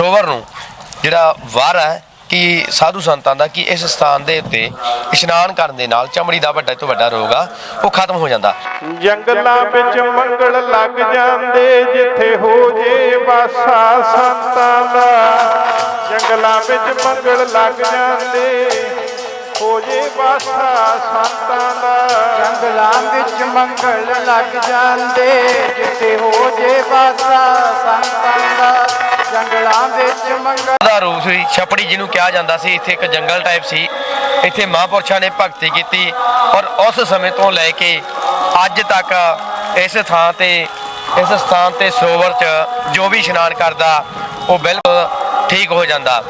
ਸਰੋਵਰ ਨੂੰ ਜਿਹੜਾ ਵਾਰ ਹੈ ਕਿ ਸਾਧੂ ਸੰਤਾਂ ਦਾ ਕਿ ਇਸ ਸਥਾਨ ਦੇ ਉੱਤੇ ਇਸ਼ਨਾਨ ਕਰਨ ਦੇ ਨਾਲ ਚਮੜੀ ਦਾ ਵੱਡਾ ਤੋਂ ਵੱਡਾ ਰੋਗ ਆ ਉਹ ਖਤਮ ਹੋ ਜਾਂਦਾ। ਜੰਗਲਾਂ ਵਿੱਚ ਮੰਗਲ ਲੱਗ ਜਾਂਦੇ ਜਿੱਥੇ ਹੋ ਜੇ ਵਾਸਾ ਸੰਤਾਂ ਦਾ। ਜੰਗਲਾਂ ਵਿੱਚ ਮੰਗਲ ਲੱਗ ਜਾਂਦੇ ਹੋ ਜੇ ਵਾਸਾ ਸੰਤਾਂ ਦਾ। ਜੰਗਲਾਂ ਵਿੱਚ ਮੰਗਲ ਲੱਗ ਜਾਂਦੇ ਜਿੱਥੇ ਹੋ ਜੇ ਵਾਸਾ ਸੰਤਾਂ ਦਾ। ਜੰਗਲਾਂ ਵਿੱਚ ਮੰਗਲ ਦਾ ਰੂਪ ਸੀ। ਛਪੜੀ ਜਿਹਨੂੰ ਕਿਹਾ ਜਾਂਦਾ ਸੀ ਇੱਥੇ ਇੱਕ ਜੰਗਲ ਟਾਈਪ ਸੀ। ਇੱਥੇ ਮਹਾਂਪੁਰਸ਼ਾਂ ਨੇ ਭਗਤੀ ਕੀਤੀ ਔਰ ਉਸ ਸਮੇਂ ਤੋਂ ਲੈ ਕੇ ਅੱਜ ਤੱਕ ਇਸ ਥਾਂ ਤੇ ਇਸ ਸਥਾਨ ਤੇ ਸਰੋਵਰ 'ਚ ਜੋ ਵੀ ਇਸ਼ਨਾਨ ਕਰਦਾ ਉਹ ਬਿਲਕੁਲ ਠੀਕ ਹੋ ਜਾਂਦਾ।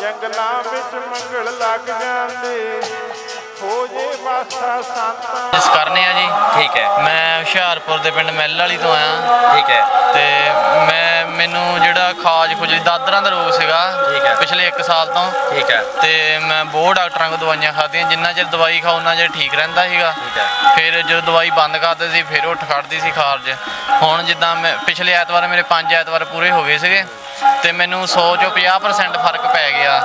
ਜੰਗਲਾਂ ਵਿੱਚ ਮੰਗਲ ਲੱਗ ਜਾਂਦੇ। ਹੋ ਜੇ ਵਾਸਾ ਸੰਤਾਂ ਜਿਸ ਕਰਨੇ ਆ ਜੀ ਠੀਕ ਹੈ। ਮੈਂ ਹੁਸ਼ਿਆਰਪੁਰ ਦੇ ਪਿੰਡ ਮਹਿਲ ਵਾਲੀ ਤੋਂ ਆਇਆ ਠੀਕ ਹੈ। ਤੇ ਮੈਂ ਮੈਨੂੰ ਜਿਹੜਾ ਖਾਜ ਖੁਜਲੀ ਦਾਦਰਾਂ ਦਾ ਰੋਗ ਸੀਗਾ ਠੀਕ ਹੈ। ਪਿਛਲੇ 1 ਸਾਲ ਤੋਂ। ਠੀਕ ਹੈ। ਤੇ ਮੈਂ ਬਹੁਤ ਡਾਕਟਰਾਂ ਕੋਲ ਦਵਾਈਆਂ ਖਾਧੀਆਂ ਜਿੰਨਾ ਚਿਰ ਦਵਾਈ ਖਾਉ ਉਹਨਾਂ ਚਿਰ ਠੀਕ ਰਹਿੰਦਾ ਸੀਗਾ। ਠੀਕ ਹੈ। ਫਿਰ ਜਦੋਂ ਦਵਾਈ ਬੰਦ ਕਰਦੇ ਸੀ ਫਿਰ ਉੱਠ ਖੜਦੀ ਸੀ ਖਾਰਜ। ਹੁਣ ਜਿੱਦਾਂ ਮੈਂ ਪਿਛਲੇ ਐਤਵਾਰ ਮੇਰੇ 5 ਐਤਵਾਰ ਪੂਰੇ ਹੋ ਗਏ ਸੀਗੇ। ਤੇ ਮੈਨੂੰ 100 ਚੋਂ 50% ਫ਼ਰਕ ਪੈ ਗਿਆ।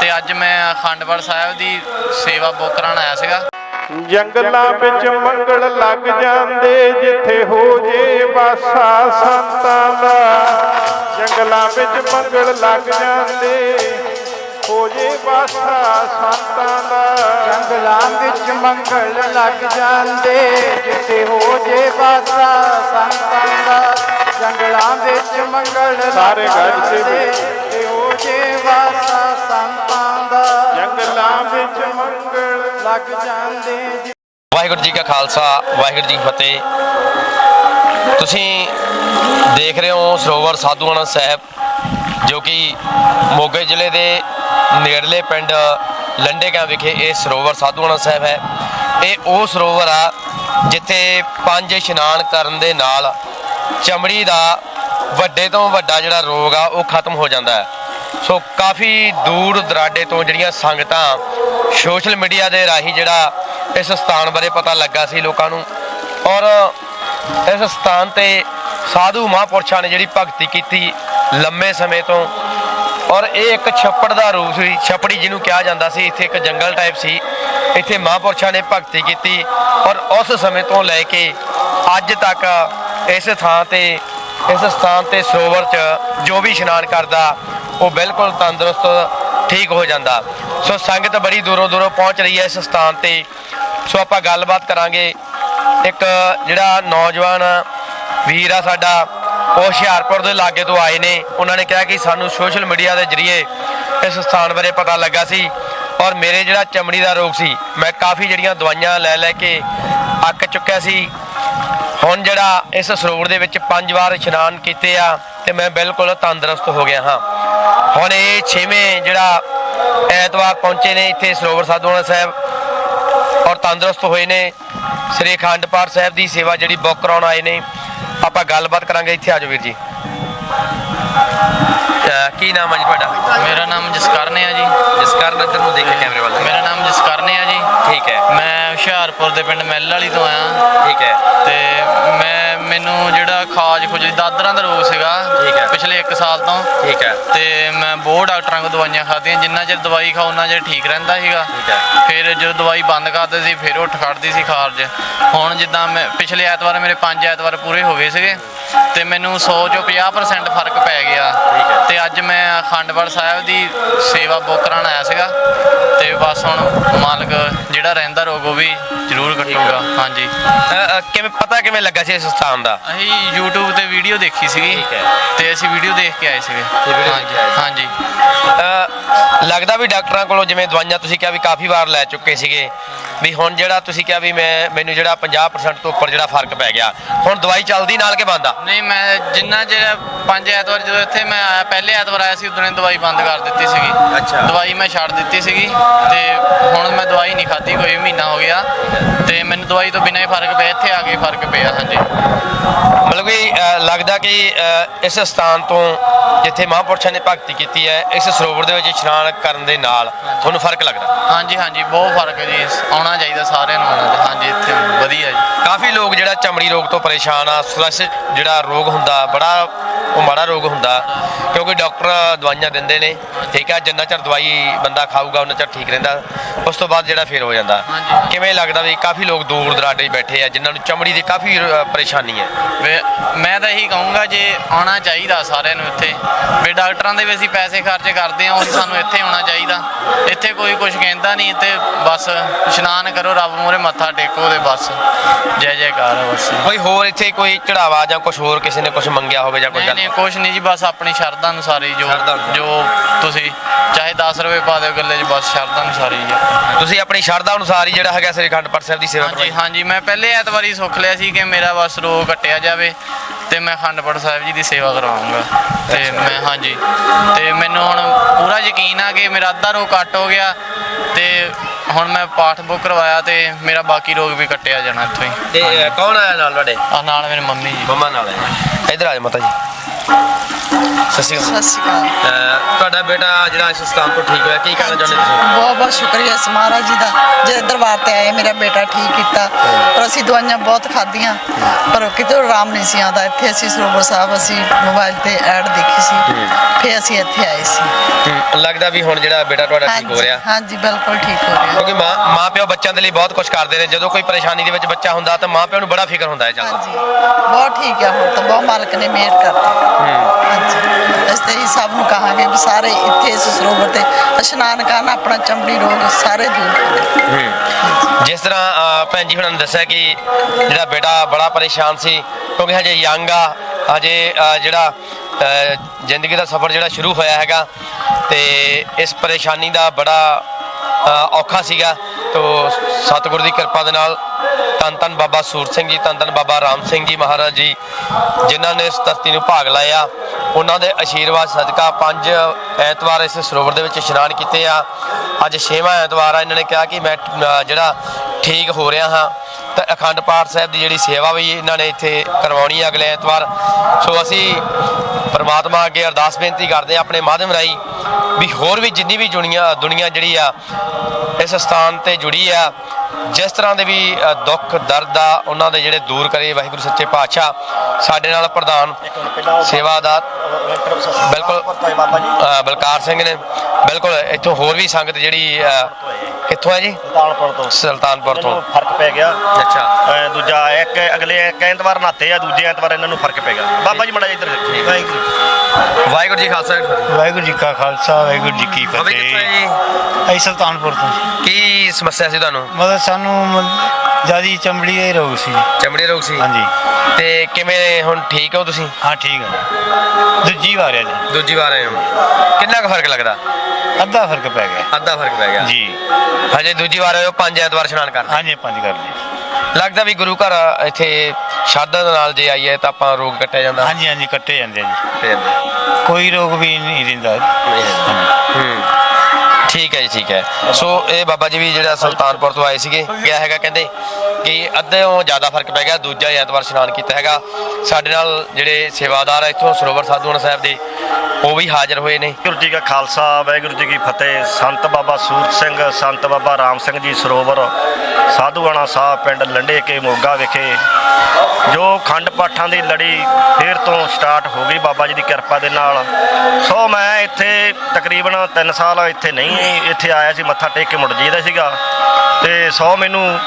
ਤੇ ਅੱਜ ਮੈਂ ਅਖੰਡਵੜ ਸਾਹਿਬ ਦੀ ਸੇਵਾ ਬੁੱਕ ਕਰਾਉਣ ਆਇਆ ਸੀਗਾ। ਜੰਗਲਾਂ ਵਿੱਚ ਮੰਗਲ ਲੱਗ ਜਾਂਦੇ ਜਿੱਥੇ ਹੋ ਜੇ ਵਾਸਾ ਸੰਤਾਂ ਦਾ। ਜੰਗਲਾਂ ਵਿੱਚ ਮੰਗਲ ਲੱਗ ਜਾਂਦੇ ਹੋ ਜੇ ਵਾਸਾ ਸੰਤਾਂ ਦਾ। ਜੰਗਲਾਂ ਵਿੱਚ ਮੰਗਲ ਲੱਗ ਜਾਂਦੇ ਜਿੱਥੇ ਹੋ ਜੇ ਵਾਸਾ ਸੰਤਾਂ ਦਾ। ਜੰਗਲਾਂ ਵਿੱਚ ਮੰਗਲ ਸਾਰੇ ਗੱਜ ਤੇ ਜਾਂਦੇ, ਜਿੱਥੇ ਹੋ ਜੇ ਵਾਸਾ ਸੰਤਾਂ ਦਾ। ਜੰਗਲਾਂ ਵਿੱਚ ਮੰਗਲ ਲੱਗ ਜਾਂਦੇ ਵਾਹਿਗੁਰੂ ਜੀ ਕਾ ਖਾਲਸਾ ਵਾਹਿਗੁਰੂ ਜੀ ਕੀ ਫਤਿਹ। ਤੁਸੀਂ ਦੇਖ ਰਹੇ ਹੋ ਸਰੋਵਰ ਸਾਧੂਆਣਾ ਸਾਹਿਬ ਜੋ ਕਿ ਮੋਗੇ ਜ਼ਿਲ੍ਹੇ ਦੇ ਨੇੜਲੇ ਪਿੰਡ ਲੰਡੇਗਾ ਵਿਖੇ ਇਹ ਸਰੋਵਰ ਸਾਧੂਆਣਾ ਸਾਹਿਬ ਹੈ। ਇਹ ਉਹ ਸਰੋਵਰ ਆ ਜਿੱਥੇ ਪੰਜ ਇਸ਼ਨਾਨ ਕਰਨ ਦੇ ਨਾਲ ਚਮੜੀ ਦਾ ਵੱਡੇ ਤੋਂ ਵੱਡਾ ਜਿਹੜਾ ਰੋਗ ਆ, ਉਹ ਖਤਮ ਹੋ ਜਾਂਦਾ ਹੈ। ਸੋ ਕਾਫੀ ਦੂਰ ਦਰਾਡੇ ਤੋਂ ਜਿਹੜੀਆਂ ਸੰਗਤਾਂ ਸੋਸ਼ਲ ਮੀਡੀਆ ਦੇ ਰਾਹੀਂ ਜਿਹੜਾ ਇਸ ਸਥਾਨ ਬਾਰੇ ਪਤਾ ਲੱਗਾ ਸੀ ਲੋਕਾਂ ਨੂੰ। ਔਰ ਇਸ ਸਥਾਨ ਤੇ ਸਾਧੂ ਮਹਾਂਪੁਰਸ਼ਾਂ ਨੇ ਜਿਹੜੀ ਭਗਤੀ ਕੀਤੀ ਲੰਮੇ ਸਮੇਂ ਤੋਂ। ਔਰ ਇਹ ਇੱਕ ਛੱਪੜ ਦਾ ਰੂਪ ਸੀ, ਛੱਪੜੀ ਜਿਹਨੂੰ ਕਿਹਾ ਜਾਂਦਾ ਸੀ, ਇੱਥੇ ਇੱਕ ਜੰਗਲ ਟਾਈਪ ਸੀ। ਇੱਥੇ ਮਹਾਂਪੁਰਸ਼ਾਂ ਨੇ ਭਗਤੀ ਕੀਤੀ ਔਰ ਉਸ ਸਮੇਂ ਤੋਂ ਲੈ ਕੇ ਅੱਜ ਤੱਕ ਇਸ ਥਾਂ ਤੇ, ਇਸ ਸਥਾਨ ਤੇ ਸਰੋਵਰ 'ਚ ਜੋ ਵੀ ਇਸ਼ਨਾਨ ਕਰਦਾ, ਉਹ ਬਿਲਕੁਲ ਤੰਦਰੁਸਤ ਠੀਕ ਹੋ ਜਾਂਦਾ। ਸੋ ਸੰਗਤ ਬੜੀ ਦੂਰੋਂ ਦੂਰੋਂ ਪਹੁੰਚ ਰਹੀ ਹੈ ਇਸ ਸਥਾਨ ਤੇ। ਸੋ ਆਪਾਂ ਗੱਲਬਾਤ ਕਰਾਂਗੇ ਇੱਕ ਜਿਹੜਾ ਨੌਜਵਾਨ ਵੀਰ ਆ ਸਾਡਾ, ਉਹ ਹੁਸ਼ਿਆਰਪੁਰ ਦੇ ਲਾਗੇ ਤੋਂ ਆਏ ਨੇ। ਉਹਨਾਂ ਨੇ ਕਿਹਾ ਕਿ ਸਾਨੂੰ ਸੋਸ਼ਲ ਮੀਡੀਆ ਦੇ ਜ਼ਰੀਏ ਇਸ ਸਥਾਨ ਬਾਰੇ ਪਤਾ ਲੱਗਾ ਸੀ ਔਰ ਮੇਰੇ ਜਿਹੜਾ ਚਮੜੀ ਦਾ ਰੋਗ ਸੀ, ਮੈਂ ਕਾਫੀ ਜਿਹੜੀਆਂ ਦਵਾਈਆਂ ਲੈ ਲੈ ਕੇ ਅੱਕ ਚੁੱਕਿਆ ਸੀ। ਹੁਣ ਜਿਹੜਾ ਇਸ ਸਰੋਵਰ ਦੇ ਵਿੱਚ ਪੰਜ ਵਾਰ ਇਸ਼ਨਾਨ ਕੀਤੇ ਆ ਤੇ ਮੈਂ ਬਿਲਕੁਲ ਤੰਦਰੁਸਤ ਹੋ ਗਿਆ ਹਾਂ। ਹੁਣ ਇਹ ਛੇਵੇਂ ਜਿਹੜਾ ਐਤਵਾਰ ਪਹੁੰਚੇ ਨੇ ਇੱਥੇ ਸਰੋਵਰ ਸਾਧੂਆਣਾ ਸਾਹਿਬ ਔਰ ਤੰਦਰੁਸਤ ਹੋਏ ਨੇ। ਸ੍ਰੀ ਅਖੰਡ ਪਾਠ ਸਾਹਿਬ ਦੀ ਸੇਵਾ ਜਿਹੜੀ ਬੁੱਕ ਕਰਾਉਣ ਆਏ ਨੇ। ਆਪਾਂ ਗੱਲਬਾਤ ਕਰਾਂਗੇ ਇੱਥੇ ਆਜੋ ਵੀਰ ਜੀ। ਕੀ ਨਾਮ ਹੈ ਜੀ ਤੁਹਾਡਾ? ਮੇਰਾ ਨਾਮ ਜਸਕਰਨ ਹੈ ਜੀ। ਜਿਸ ਕਾਰਨ ਇੱਧਰ ਨੂੰ ਦੇਖੇ ਕੈਮਰੇ ਵੱਲ। ਮੇਰਾ ਨਾਮ ਜਸਕਰਨ ਹੈ ਜੀ। ਠੀਕ ਹੈ। ਮੈਂ ਹੁਸ਼ਿਆਰਪੁਰ ਦੇ ਪਿੰਡ ਮਹਿਲ ਵਾਲੀ ਤੋਂ ਆਇਆ। ਠੀਕ ਹੈ। ਤੇ ਮੈਂ ਮੈਨੂੰ ਜਿਹੜਾ ਖਾਜ ਖੁਜਲੀ ਦਾਦਰਾਂ ਦਾ ਰੋਗ ਸੀਗਾ ਠੀਕ ਹੈ। ਪਿਛਲੇ 1 ਸਾਲ ਤੋਂ। ਠੀਕ ਹੈ। ਤੇ ਮੈਂ ਬਹੁਤ ਡਾਕਟਰਾਂ ਕੋਲ ਦਵਾਈਆਂ ਖਾਧੀਆਂ। ਜਿੰਨਾ ਚਿਰ ਦਵਾਈ ਖਾਉ ਉਹਨਾਂ ਚਿਰ ਠੀਕ ਰਹਿੰਦਾ ਸੀਗਾ। ਠੀਕ ਹੈ। ਫਿਰ ਜਦੋਂ ਦਵਾਈ ਬੰਦ ਕਰਦੇ ਸੀ ਫਿਰ ਉੱਠ ਖੜਦੀ ਸੀ ਖਾਰਜ। ਹੁਣ ਜਿੱਦਾਂ ਮੈਂ ਪਿਛਲੇ ਐਤਵਾਰ ਮੇਰੇ 5 ਐਤਵਾਰ ਪੂਰੇ ਹੋ ਗਏ ਸੀਗੇ। ਤੇ ਮੈਨੂੰ 100 ਚੋਂ 50% ਫ਼ਰਕ ਪੈ ਗਿਆ। ਤੇ ਅੱਜ ਮੈਂ ਅਖੰਡਵੜ ਸਾਹਿਬ ਦੀ ਸੇਵਾ ਬੁੱਕ ਕਰਾਉਣ ਆਇਆ ਸੀਗਾ। ਤੇ ਬਸ ਹੁਣ ਮਾਲਕ ਜਿਹੜਾ ਰਹਿੰਦਾ ਰੋਗ ਉਹ ਵੀ ਜ਼ਰੂਰ ਕੱਟੂਗਾ। ਹਾਂਜੀ। ਕਿਵੇਂ ਪਤਾ ਕਿਵੇਂ ਲੱਗਾ ਸੀ ਇਸ ਸਥਾਨ ਦਾ? ਅਸੀਂ YouTube ਤੇ ਵੀਡੀਓ ਦੇਖੀ ਸੀਗੀ। ਠੀਕ ਹੈ। ਤੇ ਅਸੀਂ ਵੀਡੀਓ ਦੇਖ ਕੇ ਆਏ ਸੀਗੇ। video ਦੇਖ ਕੇ ਆਏ ਸੀ। ਹਾਂਜੀ। ਲੱਗਦਾ ਵੀ ਡਾਕਟਰਾਂ ਕੋਲੋਂ ਜਿਵੇਂ ਦਵਾਈਆਂ ਤੁਸੀਂ ਕਿਹਾ ਵੀ ਕਾਫੀ ਵਾਰ ਲੈ ਚੁੱਕੇ ਸੀਗੇ। ਵੀ ਹੁਣ ਜਿਹੜਾ ਤੁਸੀਂ ਕਿਹਾ ਵੀ ਮੈਂ ਮੈਨੂੰ ਜਿਹੜਾ 50% ਤੋਂ ਉੱਪਰ ਜਿਹੜਾ ਫ਼ਰਕ ਪੈ ਗਿਆ। ਹੁਣ ਦਵਾਈ ਚੱਲਦੀ ਨਾਲ ਕੇ ਬੰਦਾ ਨਹੀਂ ਮੈਂ ਜਿੰਨਾ ਜਿਹੜਾ ਪੰਜ ਐਤਵਾਰ ਜਦੋਂ ਇੱਥੇ ਮੈਂ ਆਇਆ ਪਹਿਲੇ ਐਤਵਾਰ ਆਇਆ ਸੀ ਉਦੋਂ ਦਵਾਈ ਬੰਦ ਕਰ ਦਿੱਤੀ ਸੀਗੀ। ਅੱਛਾ। ਦਵਾਈ ਮੈਂ ਛੱਡ ਦਿੱਤੀ ਸੀਗੀ ਤੇ ਹੁਣ ਮੈਂ ਦਵਾਈ ਨਹੀਂ ਖਾਧੀ ਕੋਈ ਮਹੀਨਾ ਹੋ ਗਿਆ। ਤੇ ਮੈਨੂੰ ਦਵਾਈ ਤੋਂ ਬਿਨਾਂ ਹੀ ਫ਼ਰਕ ਪਿਆ ਇੱਥੇ ਆ ਕੇ ਫ਼ਰਕ ਪਿਆ ਹਾਂਜੀ। ਮਤਲਬ ਕਿ ਲੱਗਦਾ ਕਿ ਇਸ ਸਥਾਨ ਤੋਂ ਜਿੱਥੇ ਮਹਾਂਪੁਰਸ਼ਾਂ ਨੇ ਭਗਤੀ ਕੀਤੀ ਹੈ ਇਸ ਸਰੋਵਰ ਦੇ ਵਿੱਚ ਇਸ਼ਨਾਨ ਕਰਨ ਦੇ ਨਾਲ ਤੁਹਾਨੂੰ ਫ਼ਰਕ ਲੱਗਦਾ? ਹਾਂਜੀ ਹਾਂਜੀ ਬਹੁਤ ਫ਼ਰਕ ਹੈ ਜੀ ਆਉਣਾ ਚਾਹੀਦਾ ਸਾਰਿਆਂ ਨੂੰ ਆਉਣਾ ਚਾਹੀਦਾ। ਹਾਂਜੀ ਇੱਥੇ ਵਧੀਆ ਜੀ। ਕਾਫੀ ਲੋਕ ਜਿਹੜਾ ਚਮੜੀ ਰੋਗ ਤੋਂ ਪਰੇਸ਼ਾਨ ਆ ਸਲਸ ਜਿਹੜਾ ਰੋਗ ਹੁੰਦਾ ਬੜਾ ਉਹ ਮਾੜਾ ਰੋਗ ਹੁੰਦਾ ਕਿਉਂਕਿ ਡਾਕਟਰ ਦਵਾਈਆਂ ਦਿੰਦੇ ਨੇ। ਠੀਕ ਹੈ ਜਿੰਨਾ ਚਿਰ ਦਵਾਈ ਬੰਦਾ ਖਾਊਗਾ ਉਹਨਾਂ ਚਿਰ ਠੀਕ ਰਹਿੰਦਾ। ਉਸ ਤੋਂ ਬਾਅਦ ਜਿਹੜਾ ਫੇਰ ਹੋ ਜਾਂਦਾ। ਕਿਵੇਂ ਲੱਗਦਾ ਵੀ ਕਾਫੀ ਲੋਕ ਦੂਰ ਦਰਾਡੇ ਬੈਠੇ ਆ ਜਿਨ੍ਹਾਂ ਨੂੰ ਚਮੜੀ ਦੀ ਕਾਫੀ ਅ, ਪਰੇਸ਼ਾਨੀ ਹੈ? ਵੇ- ਮੈਂ ਤਾਂ ਇਹੀ ਕਹੂੰਗਾ ਜੇ ਆਉਣਾ ਚਾਹੀਦਾ ਸਾਰਿਆਂ ਨੂੰ ਇੱਥੇ ਵੀ ਡਾਕਟਰਾਂ ਦੇ ਵੀ ਅਸੀਂ ਪੈਸੇ ਖਰਚ ਕਰਦੇ ਹਾਂ ਉਹ ਸਾਨੂੰ ਇੱਥੇ ਆਉਣਾ ਚਾਹੀਦਾ। ਇੱਥੇ ਕੋਈ ਕੁਝ ਕਹਿੰਦਾ ਨਹੀਂ ਤੇ ਬਸ ਇਸ਼ਨਾਨ ਕਰੋ ਰੱਬ ਮੂਹਰੇ ਮੱਥਾ ਟੇਕੋ ਤੇ ਬਸ। ਜੈ ਜੈਕਾਰ ਆ ਬਸ। ਕੋਈ ਹੋਰ ਇੱਥੇ ਕੋਈ ਚੜਾਵਾ ਜਾਂ ਕੁਝ ਹੋਰ ਕਿਸੇ ਨੇ ਕੁਝ ਮੰਗਿਆ ਹੋਵੇ ਜਾਂ ਕੋਈ ਨਹੀਂ ਗੱਲ? ਨਹੀਂ ਕੁਛ ਨਹੀਂ ਜੀ ਬਸ ਆਪਣੀ ਸ਼ਰਧਾ ਅਨੁਸਾਰ ਹੀ ਜੋ ਸ਼ਰਧਾ ਅਨੁਸਾਰ। ਜੋ ਤੁਸੀਂ ਚਾਹੇ 10 ਰੁਪਏ ਪਾ ਦਿਓ ਗੱਲੇ 'ਚ ਬਸ ਸ਼ਰਧਾ ਅਨੁਸਾਰ ਹੀ ਜੀ ਤੁਸੀਂ ਆਪਣੀ ਸ਼ਰਧਾ ਅਨੁਸਾਰ ਹੀ ਜਿਹੜਾ ਹੈਗਾ ਸ੍ਰੀ ਅਖੰਡ ਪਾਠ ਸਾਹਿਬ ਦੀ ਸੇਵਾ ਹਾਂਜੀ ਕਰਵਾਈ। ਹਾਂਜੀ ਮੈਂ ਪਹਿਲੇ ਐਤਵਾਰ ਸੁੱਖ ਲਿਆ ਸੀ ਕਿ ਮੇਰਾ ਬਸ ਰੋਗ ਕੱਟਿਆ ਜਾਵੇ ਤੇ ਮੈਂ ਅਖੰਡਪੁਰ ਸਾਹਿਬ ਜੀ ਦੀ ਸੇਵਾ ਕਰਵਾਉਂਗਾ ਤੇ ਮੈਂ ਹਾਂਜੀ ਤੇ ਮੈਨੂੰ ਹੁਣ ਪੂਰਾ ਯਕੀਨ ਆ ਕਿ ਮੇਰਾ ਅੱਧਾ ਰੋਗ ਕੱਟ ਹੋ ਗਿਆ ਤੇ ਹੁਣ ਮੈਂ ਪਾਠ ਬੁੱਕ ਕਰਵਾਇਆ ਤੇ ਮੇਰਾ ਬਾਕੀ ਰੋਗ ਵੀ ਕੱਟਿਆ ਜਾਣਾ ਇੱਥੋਂ ਹੀ। ਤੇ ਕੌਣ ਆਇਆ ਨਾਲ ਤੁਹਾਡੇ? ਆ ਨਾਲ ਮੇਰੇ ਮੰਮੀ ਜੀ। ਮੰਮਾ ਨਾਲ ਆਇਆ ਇਧਰ ਆ ਜਾ ਮਾਤਾ ਜੀ। ਸਤਿ ਸ਼੍ਰੀ ਅਕਾਲ। ਸਤਿ ਸ਼੍ਰੀ ਅਕਾਲ। ਤੁਹਾਡਾ ਬੇਟਾ ਜਿਹੜਾ ਇਸ ਸਥਾਨ ਤੋਂ ਠੀਕ ਹੋਇਆ ਕੀ ਕਹਿਣਾ ਚਾਹੁੰਦੇ ਤੁਸੀਂ? ਬਹੁਤ ਬਹੁਤ ਸ਼ੁਕਰੀਆ ਇਸ ਮਹਾਰਾਜ ਜੀ ਦਾ। ਜਿਹੜੇ ਦਰਬਾਰ ਤੇ ਆਏ ਮੇਰਾ ਬੇਟਾ ਠੀਕ ਕੀਤਾ। ਪਰ ਅਸੀਂ ਦਵਾਈਆਂ ਬਹੁਤ ਖਾਧੀਆਂ ਪਰ ਕਿਤੇ ਆਰਾਮ ਨਹੀਂ ਸੀ ਆਉਂਦਾ। ਇੱਥੇ ਅਸੀਂ ਸਰੋਵਰ ਸਾਹਿਬ ਅਸੀਂ ਮੋਬਾਈਲ ਤੇ ਐਡ ਦੇਖੀ ਸੀ। ਫਿਰ ਅਸੀਂ ਇੱਥੇ ਆਏ ਸੀ। ਹਮ, ਲੱਗਦਾ ਵੀ ਹੁਣ ਜਿਹੜਾ ਬੇਟਾ ਤੁਹਾਡਾ ਠੀਕ ਹੋ ਹਾਂਜੀ ਰਿਹਾ। ਹਾਂਜੀ ਬਿਲਕੁਲ ਠੀਕ ਹੋ ਰਿਹਾ। ਕਿਉਂਕਿ ਮਾਂ ਮਾਂ ਪਿਓ ਬੱਚਿਆਂ ਦੇ ਲਈ ਬਹੁਤ ਕੁਝ ਕਰਦੇ ਨੇ। ਜਦੋਂ ਕੋਈ ਪਰੇਸ਼ਾਨੀ ਦੇ ਵਿੱਚ ਬੱਚਾ ਹੁੰਦਾ ਤਾਂ ਮਾਂ ਪਿਓ ਨੂੰ ਬੜਾ ਫਿਕਰ ਹੁੰਦਾ ਹੈ ਚੱਲ। ਹਾਂਜੀ ਬਹੁਤ ਠੀਕ ਹੈ ਹੁਣ ਤਾਂ ਬਹੁਤ ਮਾਲਕ ਨੇ ਮਿਹਰ ਕਰਤੀ। ਹਾਂਜੀ। ਇਸ ਤੇ ਹੀ ਸਭ ਨੂੰ ਕਹਾਂਗੇ ਵੀ ਸਾਰੇ ਇੱਥੇ ਇਸ ਸਰੋਵਰ ਤੇ ਇਸ਼ਨਾਨ ਕਰਨ ਆਪਣਾ ਚਮੜੀ ਰੋਗ ਸਾਰੇ ਦੂਰ ਕਰੇ ਜਿਸ ਤਰ੍ਹਾਂ ਅ, ਭੈਣ ਜੀ ਹੁਣਾਂ ਨੇ ਦੱਸਿਆ ਕਿ ਜਿਹੜਾ ਬੇਟਾ ਬੜਾ ਪਰੇਸ਼ਾਨ ਸੀ ਕਿਉਂਕਿ ਹਜੇ ਯੰਗ ਆ ਹਜੇ ਅ, ਜਿਹੜਾ ਅ, ਜ਼ਿੰਦਗੀ ਦਾ ਸਫ਼ਰ ਜਿਹੜਾ ਸ਼ੁਰੂ ਹੋਇਆ ਹੈਗਾ ਤੇ ਇਸ ਪਰੇਸ਼ਾਨੀ ਦਾ ਬੜਾ ਔਖਾ ਸੀਗਾ। ਤੋ ਸਤਿਗੁਰੂ ਦੀ ਕਿਰਪਾ ਦੇ ਨਾਲ ਧੰਨ ਧੰਨ ਬਾਬਾ ਸੂਰ ਸਿੰਘ ਜੀ, ਧੰਨ ਧੰਨ ਬਾਬਾ ਰਾਮ ਸਿੰਘ ਜੀ ਮਹਾਰਾਜ ਜੀ, ਜਿਨ੍ਹਾਂ ਨੇ ਇਸ ਧਰਤੀ ਨੂੰ ਭਾਗ ਲਾਇਆ। ਉਹਨਾਂ ਦੇ ਆਸ਼ੀਰਵਾਦ ਸਦਕਾ ਪੰਜ ਐਤਵਾਰ ਇਸ ਸਰੋਵਰ ਦੇ ਵਿੱਚ ਇਸ਼ਨਾਨ ਕੀਤੇ ਆ। ਅੱਜ ਛੇਵਾਂ ਐਤਵਾਰ ਆ। ਇਹਨਾਂ ਨੇ ਕਿਹਾ ਕਿ ਮੈਂ ਜਿਹੜਾ ਠੀਕ ਹੋ ਰਿਹਾ ਹਾਂ। ਤਾਂ ਅਖੰਡ ਪਾਠ ਸਾਹਿਬ ਦੀ ਜਿਹੜੀ ਸੇਵਾ ਵੀ ਇਹਨਾਂ ਨੇ ਇੱਥੇ ਕਰਵਾਉਣੀ ਹੈ ਅਗਲੇ ਐਤਵਾਰ। ਸੋ ਅਸੀਂ ਪਰਮਾਤਮਾ ਅੱਗੇ ਅਰਦਾਸ ਬੇਨਤੀ ਕਰਦੇ ਹਾਂ ਆਪਣੇ ਮਾਧਿਅਮ ਰਾਹੀਂ ਵੀ ਹੋਰ ਵੀ ਜਿੰਨੀ ਵੀ ਦੁਨੀਆ ਦੁਨੀਆ ਜਿਹੜੀ ਆ, ਇਸ ਸਥਾਨ ਤੇ ਜੁੜੀ ਆ, ਜਿਸ ਤਰ੍ਹਾਂ ਦੇ ਵੀ ਦੁੱਖ, ਦਰਦ ਆ, ਉਹਨਾਂ ਦੇ ਜਿਹੜੇ ਦੂਰ ਕਰੇ ਵਾਹਿਗੁਰੂ ਸੱਚੇ ਪਾਤਸ਼ਾਹ, ਸਾਡੇ ਨਾਲ ਪ੍ਰਧਾਨ ਸੇਵਾਦਾਰ ਬਿਲਕੁਲ ਬਲਕਾਰ ਸਿੰਘ ਨੇ ਬਿਲਕੁਲ ਇੱਥੋਂ ਹੋਰ ਵੀ ਸੰਗਤ ਜਿਹੜੀ ਕਿੱਥੋਂ ਹੈ ਜੀ? ਸੁਲਤਾਨਪੁਰ ਤੋਂ। ਸੁਲਤਾਨਪੁਰ ਤੋਂ। ਮੈਨੂੰ ਫ਼ਰਕ ਪੈ ਗਿਆ। ਅੱਛਾ। ਅਹ ਦੂਜਾ ਇੱਕ ਅਗਲੇ ਇੱਕ ਐਤਵਾਰ ਨਾਤੇ ਆ ਦੂਜੇ ਐਤਵਾਰ ਇਹਨਾਂ ਨੂੰ ਫ਼ਰਕ ਪੈ ਗਿਆ। ਬਾਬਾ ਜੀ ਮੜਾ ਇੱਧਰ ਦੇਖੋ। ਵਾਹਿਗੁਰੂ ਵਾਹਿਗੁਰੂ ਜੀ ਖਾਲਸਾ ਵਾਹਿਗੁਰੂ ਜੀ ਕੀ ਜੀ ਖਾਲਸਾ ਵਾਹਿਗੁਰੂ ਜੀ ਕੀ ਫਤਿਹ। ਬਾਬਾ ਜੀ ਕਿੱਥੋਂ ਹੈ ਫਤਿਹ। ਜੀ ਅਸੀਂ ਸੁਲਤਾਨਪੁਰ ਤੋਂ। ਕੀ ਸਮੱਸਿਆ ਸੀ ਤੁਹਾਨੂੰ? ਮਤਲਬ ਸਾਨੂੰ ਜਿਆਦੀ ਚਮੜੀ ਦੇ ਰੋਗ ਸੀ। ਚਮੜੀ ਰੋਗ ਸੀ? ਹਾਂਜੀ। ਤੇ ਕਿਵੇਂ ਹੁਣ ਠੀਕ ਹੋ ਤੁਸੀਂ? ਹਾਂ ਠੀਕ ਹੈ ਦੂਜੀ ਵਾਰ ਹੈ ਜੀ। ਦੂਜੀ ਵਾਰ ਆਏ ਹੋ। ਕਿੰਨਾ ਕੁ ਫ਼ਰਕ ਲੱਗਦਾ? ਅੱਧਾ ਫ਼ਰਕ ਪੈ ਗਿਆ। ਅੱਧਾ ਫ਼ਰਕ ਪੈ ਗਿਆ। ਜੀ। ਹਜੇ ਦੂਜੀ ਵਾਰ ਹੋ ਪੰਜ ਐਤਵਾਰ ਇਸ਼ਨਾਨ ਕਰਨ। ਹਾਂਜੀ ਪੰਜ ਕਰ ਲਈ ਲੱਗਦਾ ਵੀ ਗੁਰੂ ਘਰ ਇੱਥੇ ਸ਼ਰਧਾ ਦੇ ਨਾਲ ਜੇ ਆਈਏ ਤਾਂ ਆਪਾਂ ਰੋਗ ਕੱਟਿਆ ਜਾਂਦਾ। ਹਾਂਜੀ ਹਾਂਜੀ ਕੱਟੇ ਜਾਂਦੇ ਜੀ। ਕੋਈ ਰੋਗ ਵੀ ਨਹੀਂ ਰਹਿੰਦਾ ਹੂੰ। ਠੀਕ ਹੈ ਜੀ ਠੀਕ ਹੈ। ਸੋ ਇਹ ਬਾਬਾ ਜੀ ਵੀ ਜਿਹੜਾ ਸੁਲਤਾਨਪੁਰ ਤੋਂ ਆਏ ਸੀਗੇ ਕਿਹਾ ਹੈਗਾ ਕਹਿੰਦੇ? ਕਿ ਅੱਧੇੋਂ ਜ਼ਿਆਦਾ ਫ਼ਰਕ ਪੈ ਗਿਆ, ਦੂਜਾ ਐਤਵਾਰ ਇਸ਼ਨਾਨ ਕੀਤਾ ਹੈਗਾ। ਸਾਡੇ ਨਾਲ ਜਿਹੜੇ ਸੇਵਾਦਾਰ ਆ, ਇੱਥੋਂ ਸਰੋਵਰ ਸਾਧੂਆਂ ਸਾਹਿਬ ਦੇ, ਉਹ ਵੀ ਹਾਜ਼ਰ ਹੋਏ ਨੇ। ਗੁਰੂ ਜੀ ਕਾ ਖਾਲਸਾ, ਵਾਹਿਗੁਰੂ ਜੀ ਕੀ ਫਤਿਹ। ਸੰਤ ਬਾਬਾ ਸੂਰਤ ਸਿੰਘ, ਸੰਤ ਬਾਬਾ ਰਾਮ ਸਿੰਘ ਜੀ ਸਰੋਵਰ, ਸਾਧੂਆਣਾ ਸਾਹਿਬ ਪਿੰਡ ਲੰਡੇ ਕੇ ਮੋਗਾ ਵਿਖੇ। ਜੋ ਖੰਡ ਪਾਠਾਂ ਦੀ ਲੜੀ ਫੇਰ ਤੋਂ ਸਟਾਰਟ ਹੋ ਗਈ ਬਾਬਾ ਜੀ ਦੀ ਕਿਰਪਾ ਦੇ ਨਾਲ। ਸੋ ਮੈਂ ਇੱਥੇ ਤਕਰੀਬਨ 3 ਸਾਲ ਇੱਥੇ ਨਹੀਂ, ਇੱਥੇ ਆਇਆ ਸੀ, ਮੱਥਾ ਟੇਕ ਕੇ ਮੁੜ ਜੀਦਾ ਸੀਗਾ। ਤੇ ਸੋ ਮੈਨੂੰ,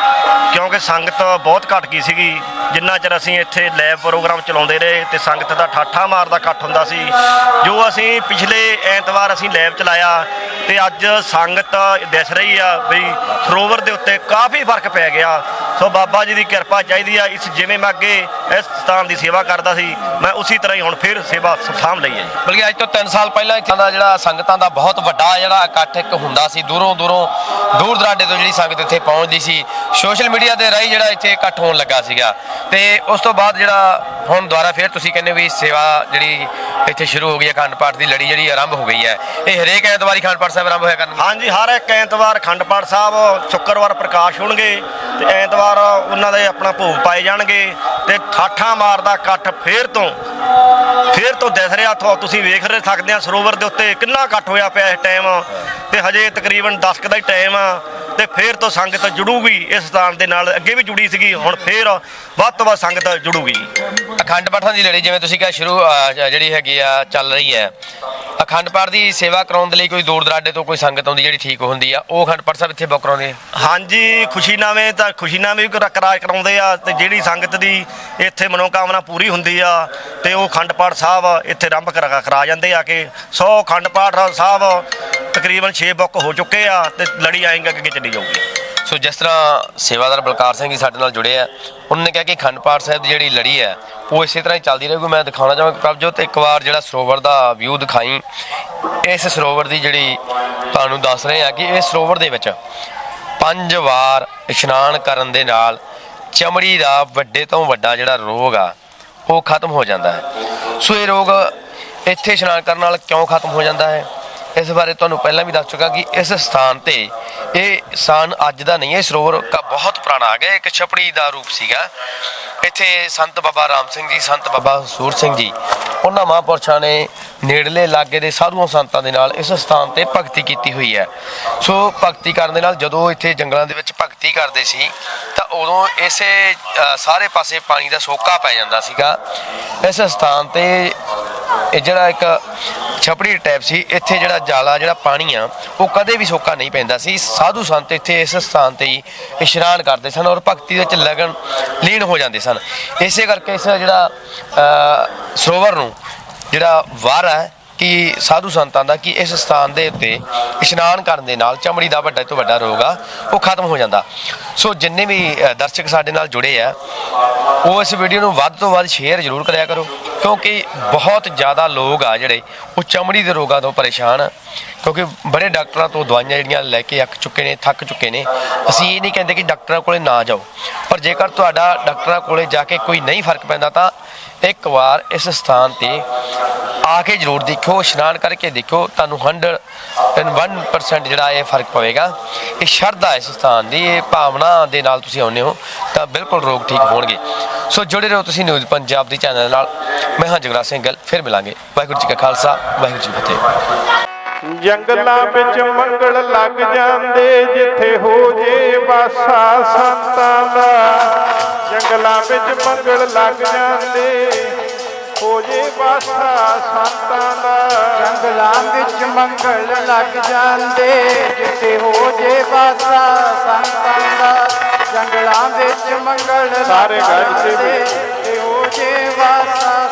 ਕਿਉਂਕਿ ਸੰਗਤ ਬਹੁਤ ਘਟ ਗਈ ਸੀਗੀ। ਜਿੰਨਾ ਚਿਰ ਅਸੀਂ ਇੱਥੇ ਲੈਬ ਪ੍ਰੋਗਰਾਮ ਚਲਾਉਂਦੇ ਰਹੇ ਤੇ ਸੰਗਤ ਦਾ ਠਾਠਾ ਮਾਰਦਾ ਇਕੱਠ ਹੁੰਦਾ ਸੀ। ਜੋ ਅਸੀਂ ਪਿਛਲੇ ਐਤਵਾਰ ਅਸੀਂ ਲੈਬ ਚਲਾਇਆ ਤੇ ਅੱਜ ਸੰਗਤ ਦਿਸ ਰਹੀ ਆ ਵੀ ਸਰੋਵਰ ਦੇ ਉੱਤੇ ਕਾਫੀ ਫ਼ਰਕ ਪੈ ਗਿਆ। ਸੋ ਬਾਬਾ ਜੀ ਦੀ ਕਿਰਪਾ ਚਾਹੀਦੀ ਆ ਇਸ ਜਿਵੇਂ ਮੈਂ ਅੱਗੇ ਇਸ ਸਥਾਨ ਦੀ ਸੇਵਾ ਕਰਦਾ ਸੀ ਮੈਂ ਉਸੇ ਤਰ੍ਹਾਂ ਹੀ ਹੁਣ ਫਿਰ ਸੇਵਾ ਸਾਂਭ ਲਈ ਹੈ ਜੀ। ਬਲਕਿ ਅੱਜ ਤੋਂ 3 ਸਾਲ ਪਹਿਲਾਂ ਇੱਥੇ ਦਾ ਜਿਹੜਾ ਸੰਗਤਾਂ ਦਾ ਬਹੁਤ ਵੱਡਾ ਜਿਹੜਾ ਇਕੱਠ ਇੱਕ ਹੁੰਦਾ ਸੀ ਦੂਰੋਂ ਦੂਰੋਂ ਦੂਰ ਦਰਾਡੇ ਤੋਂ ਜਿਹੜੀ ਸੰਗਤ ਇੱਥੇ ਪਹੁੰਚਦੀ ਸੀ ਸੋਸ਼ਲ ਮੀਡੀਆ ਦੇ ਰਾਹੀਂ ਜਿਹੜਾ ਇੱਥੇ ਇਕੱਠ ਹੋਣ ਲੱਗਾ ਸੀਗਾ। ਤੇ ਉਸ ਤੋਂ ਬਾਅਦ ਜਿਹੜਾ ਹੁਣ ਦੁਬਾਰਾ ਫਿਰ ਤੁਸੀਂ ਕਹਿੰਦੇ ਵੀ ਸੇਵਾ ਜਿਹੜੀ ਇੱਥੇ ਸ਼ੁਰੂ ਹੋ ਗਈ ਹੈ ਅਖੰਡ ਪਾਠ ਦੀ ਲੜੀ ਜਿਹੜੀ ਆਰੰਭ ਹੋ ਗਈ ਹੈ। ਇਹ ਹਰੇਕ ਐਤਵਾਰੀ ਅਖੰਡ ਪਾਠ ਸਾਹਿਬ ਆਰੰਭ ਹੋਇਆ ਕਰਨ ਹਾਂਜੀ ਹਰ ਇੱਕ ਐਤਵਾਰ ਅਖੰਡ ਪਾਠ ਸਾਹਿਬ ਸ਼ੁੱਕਰਵਾਰ ਪ੍ਰਕਾਸ਼ ਹੋਣਗੇ। ਤੇ ਐਤਵਾਰ ਉਹਨਾਂ ਦੇ ਆਪਣਾ ਭੋਗ ਪਾਏ ਜਾਣਗੇ ਤੇ ਠਾਠਾ ਮਾਰਦਾ ਇਕੱਠ ਫੇਰ ਤੋਂ ਫੇਰ ਤੋਂ ਦਿਸ ਰਿਹਾ ਥੋ ਤੁਸੀਂ ਵੇਖ ਰਹੇ ਸਕਦੇ ਆ ਸਰੋਵਰ ਦੇ ਉੱਤੇ ਕਿੰਨਾ ਇਕੱਠ ਹੋਇਆ ਪਿਆ ਇਸ ਟਾਈਮ ਤੇ ਹਜੇ ਤਕਰੀਬਨ 10 ਕੁ ਦਾ ਹੀ ਟਾਈਮ ਆ। ਤੇ ਫੇਰ ਤੋਂ ਸੰਗਤ ਜੁੜੂਗੀ ਇਸ ਸਥਾਨ ਦੇ ਨਾਲ। ਅੱਗੇ ਵੀ ਜੁੜੀ ਸੀਗੀ ਹੁਣ ਫੇਰ ਵੱਧ ਤੋਂ ਵੱਧ ਸੰਗਤ ਜੁੜੂਗੀ। ਅਖੰਡ ਪਾਠਾਂ ਦੀ ਲੜੀ ਜਿਵੇਂ ਤੁਸੀਂ ਕਿਹਾ ਸ਼ੁਰੂ ਅਹ, ਜਿਹੜੀ ਹੈਗੀ ਆ ਚੱਲ ਰਹੀ ਹੈ। ਅਖੰਡ ਪਾਠ ਦੀ ਸੇਵਾ ਕਰਾਉਣ ਦੇ ਲਈ ਕੋਈ ਦੂਰ ਦਰਾਡੇ ਤੋਂ ਕੋਈ ਸੰਗਤ ਆਉਂਦੀ ਜਿਹੜੀ ਠੀਕ ਹੁੰਦੀ ਆ, ਉਹ ਅਖੰਡ ਪਾਠ ਸਾਹਿਬ ਇੱਥੇ ਬੁੱਕ ਕਰਾਉਂਦੇ ਆ? ਹਾਂਜੀ, ਖੁਸ਼ੀਨਾਮੇ ਤਾਂ ਖੁਸ਼ੀਨਾਮੇ ਵੀ ਕਰਾ ਕਰਾਉਂਦੇ ਆ ਤੇ ਜਿਹੜੀ ਸੰਗਤ ਦੀ ਇੱਥੇ ਮਨੋਕਾਮਨਾ ਪੂਰੀ ਹੁੰਦੀ ਆ ਤੇ ਉਹ ਖੰਡ ਪਾਠ ਸਾਹਿਬ ਇੱਥੇ ਆਰੰਭ ਕਰਾ ਕਰਾ ਜਾਂਦੇ ਆ ਕੇ 100 ਅਖੰਡ ਪਾਠ ਸਾਹਿਬ ਤਕਰੀਬਨ 6 ਬੁੱਕ ਹੋ ਚੁੱਕੇ ਆ ਤੇ ਲੜੀ ਆਏਗਾ ਅੱਗੇ ਚੱਲੀ ਜਾਊਗੀ। ਸੋ ਜਿਸ ਤਰ੍ਹਾਂ ਸੇਵਾਦਾਰ ਬਲਕਾਰ ਸਿੰਘ ਜੀ ਸਾਡੇ ਨਾਲ ਜੁੜੇ ਆ, ਉਹਨਾਂ ਨੇ ਕਿਹਾ ਕਿ ਅਖੰਡ ਪਾਠ ਸਾਹਿਬ ਦੀ ਜਿਹੜੀ ਲੜੀ ਹੈ ਉਹ ਇਸੇ ਤਰ੍ਹਾਂ ਹੀ ਚੱਲਦੀ ਰਹੇਗੀ। ਮੈਂ ਦਿਖਾਉਣਾ ਚਾਹਾਂਗਾ ਪ੍ਰਭਜੋਤ, ਇੱਕ ਵਾਰ ਜਿਹੜਾ ਸਰੋਵਰ ਦਾ ਵਿਊ ਦਿਖਾਈ। ਇਸ ਸਰੋਵਰ ਦੀ ਜਿਹੜੀ ਤੁਹਾਨੂੰ ਦੱਸ ਰਹੇ ਆ ਕਿ ਇਸ ਸਰੋਵਰ ਦੇ ਵਿੱਚ ਪੰਜ ਵਾਰ ਇਸ਼ਨਾਨ ਕਰਨ ਦੇ ਨਾਲ ਚਮੜੀ ਦਾ ਵੱਡੇ ਤੋਂ ਵੱਡਾ ਜਿਹੜਾ ਰੋਗ ਆ, ਉਹ ਖਤਮ ਹੋ ਜਾਂਦਾ ਹੈ। ਸੋ ਇਹ ਰੋਗ ਇੱਥੇ ਇਸ਼ਨਾਨ ਕਰਨ ਨਾਲ ਕਿਉਂ ਖਤਮ ਹੋ ਜਾਂਦਾ ਹੈ? ਇਸ ਬਾਰੇ ਤੁਹਾਨੂੰ ਪਹਿਲਾਂ ਵੀ ਦੱਸ ਚੁੱਕਾ ਕਿ ਇਸ ਸਥਾਨ ਤੇ ਇਹ ਸਥਾਨ ਅੱਜ ਦਾ ਨਹੀਂ ਹੈ ਸਰੋਵਰ ਕਾ ਬਹੁਤ ਪੁਰਾਣਾ ਆ ਗਿਆ, ਇੱਕ ਛਪੜੀ ਦਾ ਰੂਪ ਸੀਗਾ। ਇੱਥੇ ਸੰਤ ਬਾਬਾ ਰਾਮ ਸਿੰਘ ਜੀ, ਸੰਤ ਬਾਬਾ ਸੂਰ ਸਿੰਘ ਜੀ, ਉਹਨਾਂ ਮਹਾਂਪੁਰਸ਼ਾਂ ਨੇ ਨੇੜਲੇ ਲਾਗੇ ਦੇ ਸਾਧੂਆਂ ਸੰਤਾਂ ਦੇ ਨਾਲ ਇਸ ਸਥਾਨ ਤੇ ਭਗਤੀ ਕੀਤੀ ਹੋਈ ਹੈ। ਸੋ ਭਗਤੀ ਕਰਨ ਦੇ ਨਾਲ ਜਦੋਂ ਇੱਥੇ ਜੰਗਲਾਂ ਦੇ ਵਿੱਚ ਭਗਤੀ ਕਰਦੇ ਸੀ, ਤਾਂ ਉਦੋਂ ਇਸੇ ਸਾਰੇ ਪਾਸੇ ਪਾਣੀ ਦਾ ਸੋਕਾ ਪੈ ਜਾਂਦਾ ਸੀਗਾ। ਇਸ ਸਥਾਨ ਤੇ ਇਹ ਜਿਹੜਾ ਇੱਕ ਛਪੜੀ ਟੈਪ ਸੀ, ਇੱਥੇ ਜਿਹੜਾ ਜਾਲਾ, ਜਿਹੜਾ ਪਾਣੀ ਆ, ਉਹ ਕਦੇ ਵੀ ਸੋਕਾ ਨਹੀਂ ਪੈਂਦਾ ਸੀ। ਸਾਧੂ ਸੰਤ ਇੱਥੇ ਇਸ ਸਥਾਨ ਤੇ ਹੀ ਇਸ਼ਨਾਨ ਕਰਦੇ ਸਨ ਔਰ ਭਗਤੀ ਵਿੱਚ ਲਗਨ, ਲੀਨ ਹੋ ਜਾਂਦੇ ਸਨ। ਇਸੇ ਕਰਕੇ ਇਸ ਜਿਹੜਾ ਸਰੋਵਰ ਨੂੰ ਜਿਹੜਾ ਵਾਰ ਹੈ ਕਿ ਸਾਧੂ ਸੰਤਾਂ ਦਾ ਕਿ ਇਸ ਸਥਾਨ ਦੇ ਉੱਤੇ ਇਸ਼ਨਾਨ ਕਰਨ ਦੇ ਨਾਲ ਚਮੜੀ ਦਾ ਵੱਡਾ, ਤੋਂ ਵੱਡਾ ਰੋਗ ਆ, ਉਹ ਖਤਮ ਹੋ ਜਾਂਦਾ। ਸੋ ਜਿੰਨੇ ਵੀ ਦਰਸ਼ਕ ਸਾਡੇ ਨਾਲ ਜੁੜੇ ਆ, ਉਹ ਇਸ ਵੀਡੀਓ ਨੂੰ ਵੱਧ ਤੋਂ ਵੱਧ ਸ਼ੇਅਰ ਜ਼ਰੂਰ ਕਰਿਆ ਕਰੋ। ਕਿਉਂਕਿ ਬਹੁਤ ਜ਼ਿਆਦਾ ਲੋਕ ਆ ਜਿਹੜੇ ਉਹ ਚਮੜੀ ਦੇ ਰੋਗਾਂ ਤੋਂ ਪਰੇਸ਼ਾਨ ਕਿਉਂਕਿ ਬੜੇ ਡਾਕਟਰਾਂ ਤੋਂ ਦਵਾਈਆਂ ਜਿਹੜੀਆਂ ਲੈ ਕੇ ਅੱਕ ਚੁੱਕੇ ਨੇ, ਥੱਕ ਚੁੱਕੇ ਨੇ। ਅਸੀਂ ਇਹ ਨਹੀਂ ਕਹਿੰਦੇ ਕਿ ਡਾਕਟਰਾਂ ਕੋਲੇ ਨਾ ਜਾਓ। ਪਰ ਜੇਕਰ ਤੁਹਾਡਾ ਡਾਕਟਰਾਂ ਕੋਲੇ ਜਾ ਕੇ ਕੋਈ ਨਹੀਂ ਫ਼ਰਕ ਪੈਂਦਾ ਤਾਂ ਇੱਕ ਵਾਰ ਇਸ ਸਥਾਨ ਤੇ ਆ ਕੇ ਜ਼ਰੂਰ ਦੇਖੋ ਇਸ਼ਨਾਨ ਕਰਕੇ ਦੇਖੋ ਤੁਹਾਨੂੰ 101% ਜਿਹੜਾ ਇਹ ਫ਼ਰਕ ਪਵੇਗਾ। ਇਹ ਸ਼ਰਧਾ ਇਸ ਸਥਾਨ ਦੀ, ਇਹ ਭਾਵਨਾ ਦੇ ਨਾਲ ਤੁਸੀਂ ਆਉਂਦੇ ਹੋ, ਤਾਂ ਬਿਲਕੁਲ ਰੋਗ ਠੀਕ ਹੋਣਗੇ। ਸੋ ਜੁੜੇ ਰਹੋ ਤੁਸੀਂ ਨਿਊਜ਼ ਪੰਜਾਬ ਦੀ ਚੈਨਲ ਨਾਲ। ਮੈਂ ਹਾਂ ਜਗਰਾ ਸਿੰਘ ਗੱਲ, ਫਿਰ ਮਿਲਾਂਗੇ। ਵਾਹਿਗੁਰੂ ਜੀ ਕਾ ਖਾਲਸਾ, ਵਾਹਿਗੁਰੂ ਜੀ ਕੀ ਫਤਿਹ। ਜੰਗਲਾਂ ਵਿੱਚ ਮੰਗਲ ਲੱਗ ਜਾਂਦੇ ਜਿੱਥੇ ਹੋ ਜੇ ਵਾਸਾ ਸੰਤਾਂ ਦਾ। ਜੰਗਲਾਂ ਵਿੱਚ ਮੰਗਲ ਲੱਗ ਜਾਂਦੇ ਹੋ ਜੇ ਵਾਸਾ ਸੰਤਾਂ ਦਾ। ਜੰਗਲਾਂ ਵਿੱਚ ਮੰਗਲ ਲੱਗ ਜਾਂਦੇ ਜਿੱਥੇ ਹੋ ਜੇ ਵਾਸਾ ਸੰਤਾਂ ਦਾ। ਜੰਗਲਾਂ ਵਿੱਚ ਮੰਗਲ ਸਾਰੇ ਗੱਜ ਤੇ ਹੋ ਜੇ ਵਾਸਾ